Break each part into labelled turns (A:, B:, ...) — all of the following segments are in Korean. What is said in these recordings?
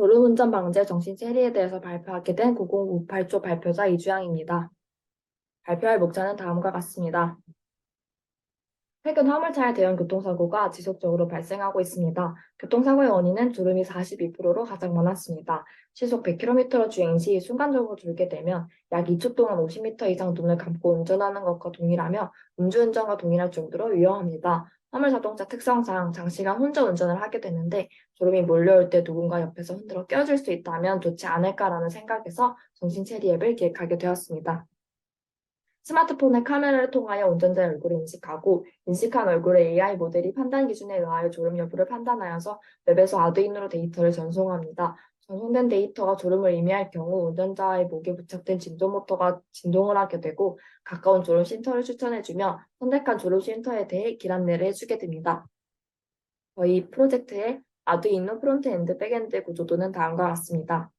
A: 졸음운전 방제 정신 체리에 대해서 발표하게 된 9058조 발표자 이주영입니다. 발표할 목차는 다음과 같습니다. 최근 화물차의 대형 교통사고가 지속적으로 발생하고 있습니다. 교통사고의 원인은 졸음이 42%로 가장 많았습니다. 시속 100km로 주행 시 순간적으로 졸게 되면 약 2초 동안 50m 이상 눈을 감고 운전하는 것과 동일하며 음주운전과 동일할 정도로 위험합니다. 화물 자동차 특성상 장시간 혼자 운전을 하게 되는데 졸음이 몰려올 때 누군가 옆에서 흔들어 깨워줄 수 있다면 좋지 않을까라는 생각에서 정신체리 앱을 기획하게 되었습니다. 스마트폰의 카메라를 통하여 운전자의 얼굴을 인식하고 인식한 얼굴의 AI 모델이 판단 기준에 의하여 졸음 여부를 판단하여서 웹에서 아두이노로 데이터를 전송합니다. 전송된 데이터가 졸음을 의미할 경우 운전자의 목에 부착된 진동 모터가 진동을 하게 되고 가까운 졸음 쉼터를 추천해주며 선택한 졸음 쉼터에 대해 길 안내를 해주게 됩니다. 저희 프로젝트의 아두이노 프론트엔드 백엔드 구조도는 다음과 같습니다.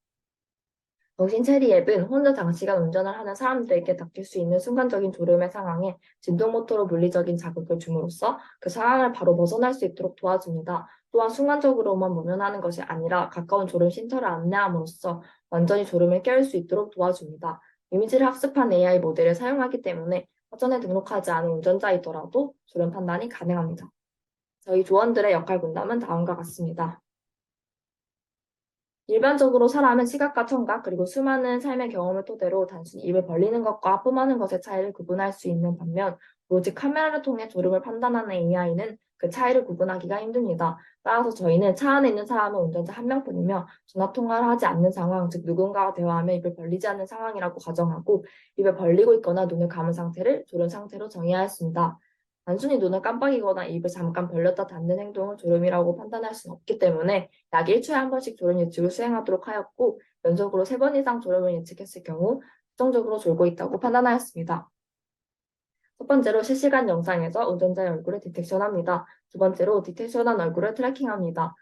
A: 정신체리 앱은 혼자 장시간 운전을 하는 사람들에게 닥칠 수 있는 순간적인 졸음의 상황에 진동 모터로 물리적인 자극을 줌으로써 그 상황을 바로 벗어날 수 있도록 도와줍니다. 또한 순간적으로만 모면하는 것이 아니라 가까운 졸음 쉼터를 안내함으로써 완전히 졸음을 깨울 수 있도록 도와줍니다. 이미지를 학습한 AI 모델을 사용하기 때문에 사전에 등록하지 않은 운전자이더라도 졸음 판단이 가능합니다. 저희 조원들의 역할 분담은 다음과 같습니다. 일반적으로 사람은 시각과 청각 그리고 수많은 삶의 경험을 토대로 단순히 입을 벌리는 것과 뿜하는 것의 차이를 구분할 수 있는 반면 오직 카메라를 통해 졸음을 판단하는 AI는 그 차이를 구분하기가 힘듭니다. 따라서 저희는 차 안에 있는 사람은 운전자 한 명뿐이며 전화 통화를 하지 않는 상황, 즉 누군가와 대화하며 입을 벌리지 않는 상황이라고 가정하고 입을 벌리고 있거나 눈을 감은 상태를 졸음 상태로 정의하였습니다. 단순히 눈을 깜빡이거나 입을 잠깐 벌렸다 닫는 행동을 졸음이라고 판단할 수는 없기 때문에 약 1초에 한 번씩 졸음 예측을 수행하도록 하였고 연속으로 3번 이상 졸음을 예측했을 경우 특정적으로 졸고 있다고 판단하였습니다. 첫 번째로 실시간 영상에서 운전자의 얼굴을 디텍션합니다. 두 번째로 디텍션한 얼굴을 트래킹합니다.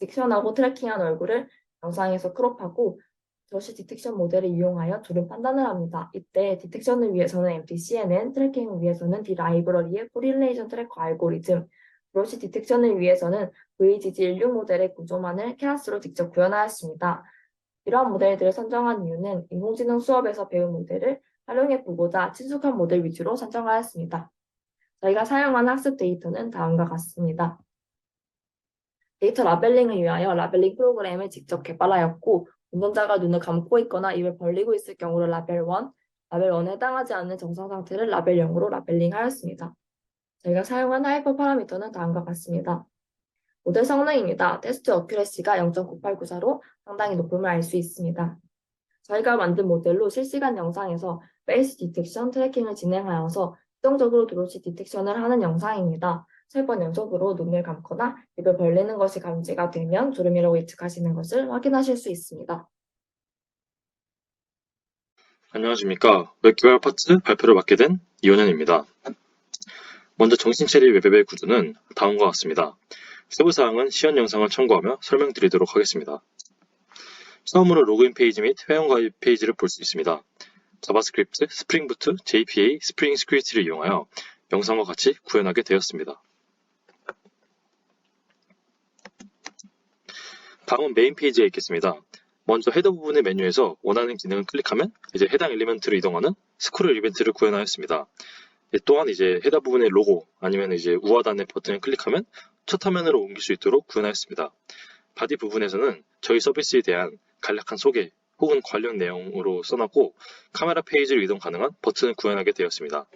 A: 디텍션하고 트래킹한 얼굴을 영상에서 크롭하고 저시 디텍션 모델을 이용하여 졸음 판단을 합니다. 이때 디텍션을 위해서는 MTCNN, 트래킹을 위해서는 디라이브러리의 코릴레이션 트래커 알고리즘, 브러시 디텍션을 위해서는 VGG16 모델의 구조만을 케라스로 직접 구현하였습니다. 이러한 모델들을 선정한 이유는 인공지능 수업에서 배운 모델을 활용해 보고자 친숙한 모델 위주로 선정하였습니다. 저희가 사용한 학습 데이터는 다음과 같습니다. 데이터 라벨링을 위하여 라벨링 프로그램을 직접 개발하였고 운전자가 눈을 감고 있거나 입을 벌리고 있을 경우를 라벨 1, 라벨 1에 해당하지 않는 정상 상태를 라벨 0으로 라벨링하였습니다. 저희가 사용한 하이퍼 파라미터는 다음과 같습니다. 모델 성능입니다. 테스트 어큐레시가 0.9894로 상당히 높음을 알 수 있습니다. 저희가 만든 모델로 실시간 영상에서 페이스 디텍션 트래킹을 진행하여서 수동적으로 드로시 디텍션을 하는 영상입니다. 세 번 연속으로 눈을 감거나 입을 벌리는 것이 감지가 되면 졸음이라고 예측하시는 것을 확인하실 수 있습니다.
B: 안녕하십니까. 웹개발 파트 발표를 맡게 된 이원현입니다. 먼저 정신체리 웹앱의 구조는 다음과 같습니다. 세부 사항은 시연 영상을 참고하며 설명드리도록 하겠습니다. 처음으로 로그인 페이지 및 회원 가입 페이지를 볼 수 있습니다. 자바스크립트, 스프링부트, JPA, 스프링 스크립트를 이용하여 영상과 같이 구현하게 되었습니다. 다음은 메인 페이지에 있겠습니다. 먼저 헤더 부분의 메뉴에서 원하는 기능을 클릭하면 이제 해당 엘리먼트로 이동하는 스크롤 이벤트를 구현하였습니다. 예, 또한 이제 헤더 부분의 로고 아니면 이제 우하단의 버튼을 클릭하면 첫 화면으로 옮길 수 있도록 구현하였습니다. 바디 부분에서는 저희 서비스에 대한 간략한 소개 혹은 관련 내용으로 써놨고 카메라 페이지로 이동 가능한 버튼을 구현하게 되었습니다.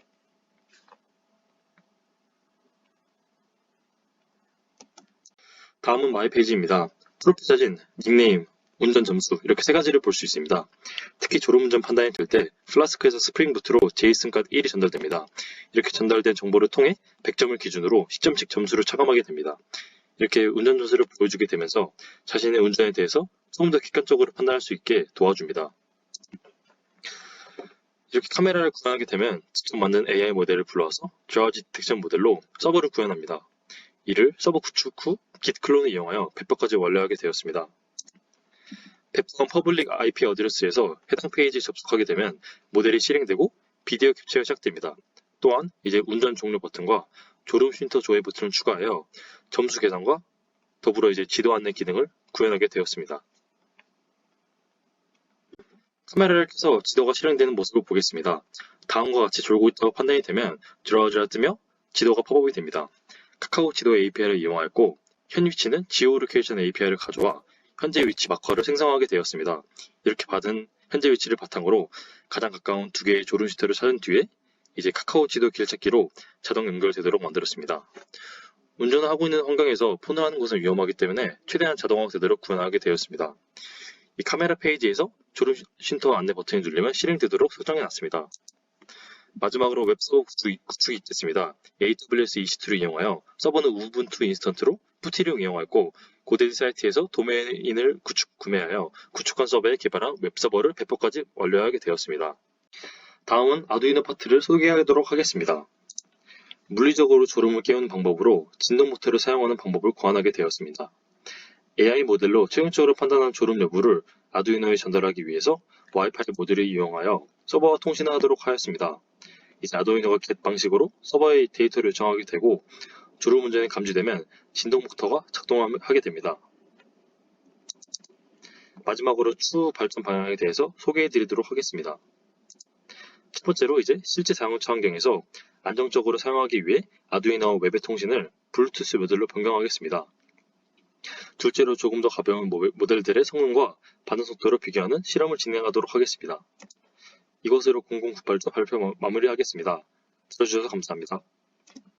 B: 다음은 마이 페이지입니다. 프로필 사진, 닉네임, 운전 점수 이렇게 세 가지를 볼 수 있습니다. 특히 졸음운전 판단이 될 때 플라스크에서 스프링부트로 제이슨값 1이 전달됩니다. 이렇게 전달된 정보를 통해 100점을 기준으로 10점씩 점수를 차감하게 됩니다. 이렇게 운전 점수를 보여주게 되면서 자신의 운전에 대해서 조금 더 객관적으로 판단할 수 있게 도와줍니다. 이렇게 카메라를 구현하게 되면 직접 만든 AI 모델을 불러와서 드라우지 디텍션 모델로 서버를 구현합니다. 이를 서버 구축 후 git 클론을 이용하여 배포까지 완료하게 되었습니다. 배포한 퍼블릭 IP 어드레스에서 해당 페이지에 접속하게 되면 모델이 실행되고 비디오 캡처가 시작됩니다. 또한 이제 운전 종료 버튼과 졸음 쉼터 조회 버튼을 추가하여 점수 계산과 더불어 이제 지도 안내 기능을 구현하게 되었습니다. 카메라를 켜서 지도가 실행되는 모습을 보겠습니다. 다음과 같이 졸고 있다고 판단이 되면 드라우즈가 뜨며 지도가 팝업이 됩니다. 카카오 지도 API를 이용하였고 현 위치는 지오로케이션 API를 가져와 현재 위치 마커를 생성하게 되었습니다. 이렇게 받은 현재 위치를 바탕으로 가장 가까운 두 개의 졸음 시트를 찾은 뒤에 이제 카카오 지도 길 찾기로 자동 연결되도록 만들었습니다. 운전을 하고 있는 환경에서 폰을 하는 것은 위험하기 때문에 최대한 자동화되도록 구현하게 되었습니다. 이 카메라 페이지에서 졸음 쉼터 안내 버튼을 누르면 실행되도록 설정해 놨습니다. 마지막으로 웹서버 구축이, 구축이 있겠습니다. AWS EC2를 이용하여 서버는 우분투 인스턴트로 푸티를 이용하였고 고데디 사이트에서 도메인을 구축, 구매하여 구축한 서버에 개발한 웹서버를 배포까지 완료하게 되었습니다. 다음은 아두이노 파트를 소개하도록 하겠습니다. 물리적으로 졸음을 깨우는 방법으로 진동 모터를 사용하는 방법을 고안하게 되었습니다. AI 모델로 최종적으로 판단한 졸음 여부를 아두이노에 전달하기 위해서 와이파이 모듈을 이용하여 서버와 통신하도록 하였습니다. 이제 아두이노가 겟 방식으로 서버에 데이터를 요청하게 되고 졸음 운전이 감지되면 진동 모터가 작동하게 됩니다. 마지막으로 추후 발전 방향에 대해서 소개해 드리도록 하겠습니다. 첫 번째로 이제 실제 사용처 환경에서 안정적으로 사용하기 위해 아두이노와 웹의 통신을 블루투스 모델로 변경하겠습니다. 둘째로 조금 더 가벼운 모- 모델들의 성능과 반응 속도를 비교하는 실험을 진행하도록 하겠습니다. 이것으로 0098조 발표 마- 마무리하겠습니다. 들어주셔서 감사합니다.